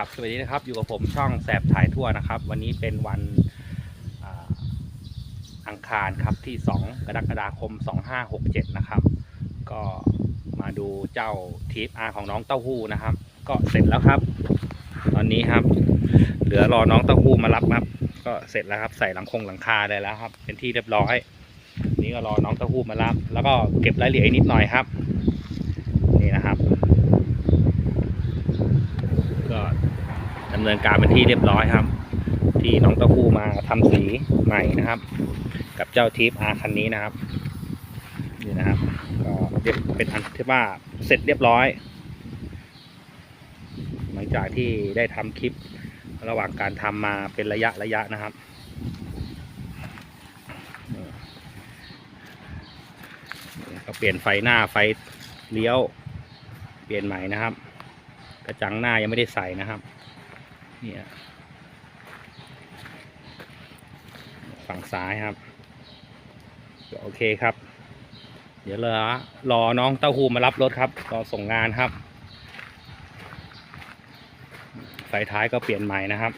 ครับสวัสดีนะครับอยู่กับผมช่องแสบถ่ายทั่วนะครับ วันนี้เป็นวันอ,อังคารครับที่ 2 กรกฎาคม 2567 นะครับ ก็มาดูเจ้าทีฟอาของน้องเต้าหู้นะครับ ก็เสร็จแล้วครับ ตอนนี้ครับ เหลือรอน้องเต้าหู้มารับครับ ก็เสร็จแล้วครับใส่หลังคงหลังคาได้แล้วครับ เป็นที่เรียบร้อย นี่ก็รอน้องเต้าหู้มารับ แล้วก็เก็บรายละเอียดนิดหน่อยครับ นี่นะครับ ก็ดำ เนินการเป็นที่เรียบร้อยครับ ที่น้องเต้าหู้มาทำสีใหม่นะครับ กับเจ้าทิปอาคันนี้นะครับนี่นะครับก็เรียกเป็นอันที่ว่าเสร็จเรียบร้อย หลังจากที่ได้ทำคลิประหว่างการทำมาเป็นระยะระยะนะครับก็เปลี่ยนไฟหน้าไฟเลี้ยว เปลี่ยนใหม่นะครับ กระจังหน้ายังไม่ได้ใส่นะครับ เนี่ยฝั่งซ้ายครับก็โอเคครับ เดี๋ยวรอรอน้องเต้าหู้มารับรถครับรอส่งงานครับไฟท้ายก็เปลี่ยนใหม่นะครับ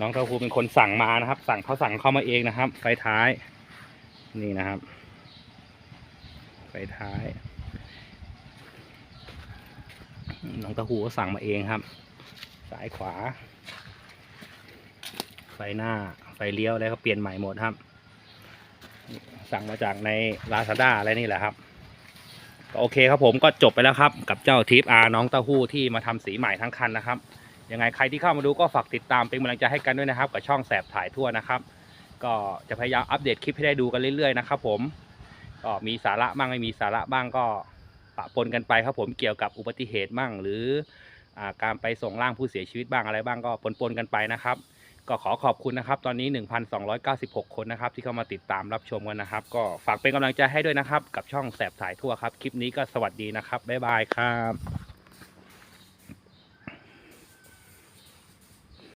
น้องเต้าหู้เป็นคนสั่งมานะครับ สั่งเขาสั่งเข้ามาเองนะครับ ไฟท้ายนี่นะครับ ไฟท้ายน้องเต้าหู้ก็สั่งมาเองครับ ซ้ายขวา ไฟหน้าไฟเลี้ยวแล้วก็เปลี่ยนใหม่หมดครับ สั่งมาจากใน Lazada อะไรนี่แหละครับก็โอเคครับผมก็จบไปแล้วครับ กับเจ้าทิปอาน้องเต้าหู้ที่มาทำสีใหม่ทั้งคันนะครับยังไงใครที่เข้ามาดูก็ฝากติดตามเป็นกำลังใจให้กันด้วยนะครับ กับช่องแสบถ่ายทั่วนะครับ ก็จะพยายามอัปเดตคลิปให้ได้ดูกันเรื่อยๆนะครับผมก็มีสาระบ้างไม่มีสาระบ้างก็ปะปนกันไปครับผมเกี่ยวกับอุบัติเหตุบ้างหรือ การไปส่งร่างผู้เสียชีวิตบ้างอะไรบ้างก็ปนปนๆกันไปนะครับ ก็ขอขอบคุณนะครับ ตอนนี้ 1,296 คนนะครับ ที่เข้ามาติดตามรับชมกันนะครับ ก็ฝากเป็นกำลังใจให้ด้วยนะครับ กับช่องแสบสายทั่วครับ คลิปนี้ก็สวัสดีนะครับบ๊ายบายครับ